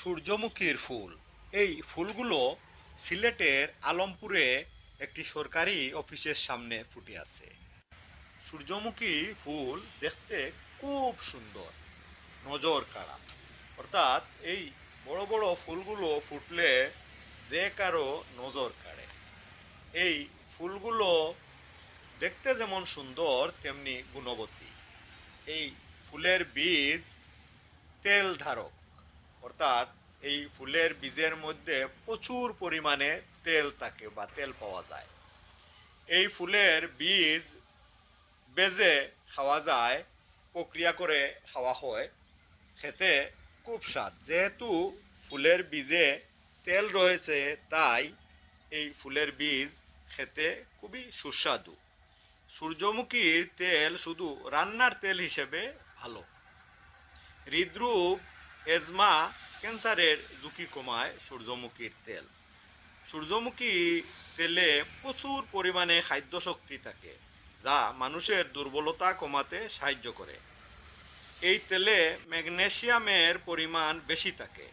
সূর্যমুখীর ফুল। এই ফুলগুলো সিলেটের আলমপুরে একটি সরকারি অফিসের সামনে ফুটে আছে। সূর্যমুখী ফুল দেখতে খুব সুন্দর, নজর কাড়া। অর্থাৎ এই বড় বড় ফুলগুলো ফুটলে যে কারও নজর কাড়ে। এই ফুলগুলো দেখতে যেমন সুন্দর, তেমনি গুণবতী। এই ফুলের বীজ তেল ধারক। অর্থাৎ এই ফুলের বীজের মধ্যে প্রচুর পরিমাণে তেল থাকে বা তেল পাওয়া যায়। এই ফুলের বীজ বেজে খাওয়া যায়, প্রক্রিয়া করে খাওয়া হয়, খেতে খুব স্বাদ। যেহেতু ফুলের বীজে তেল রয়েছে, তাই এই ফুলের বীজ খেতে খুবই সুস্বাদু। সূর্যমুখীর তেল শুধু রান্নার তেল হিসেবে ভালো। হৃদরোগ এজমা ক্যান্সারের ঝুঁকি কমায় সূর্যমুখীর তেল। সূর্যমুখী তেলে প্রচুর পরিমাণে খাদ্য শক্তি থাকে, যা মানুষের দুর্বলতা কমাতে সাহায্য করে। এই তেলে ম্যাগনেসিয়ামের পরিমাণ বেশি থাকে,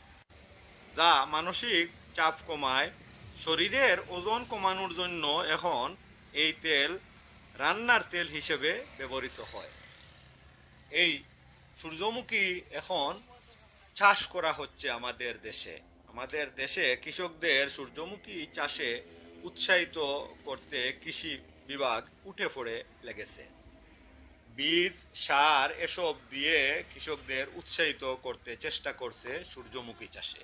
যা মানসিক চাপ কমায়। শরীরের ওজন কমানোর জন্য এখন এই তেল রান্নার তেল হিসেবে ব্যবহৃত হয়। এই সূর্যমুখী এখন চাষ করা হচ্ছে আমাদের দেশে। আমাদের দেশে কৃষকদের সূর্যমুখী চাষে উৎসাহিত করতে কৃষি বিভাগ উঠে পড়ে লেগেছে। বীজ, সার এসব দিয়ে কৃষকদের উৎসাহিত করতে চেষ্টা করছে সূর্যমুখী চাষে।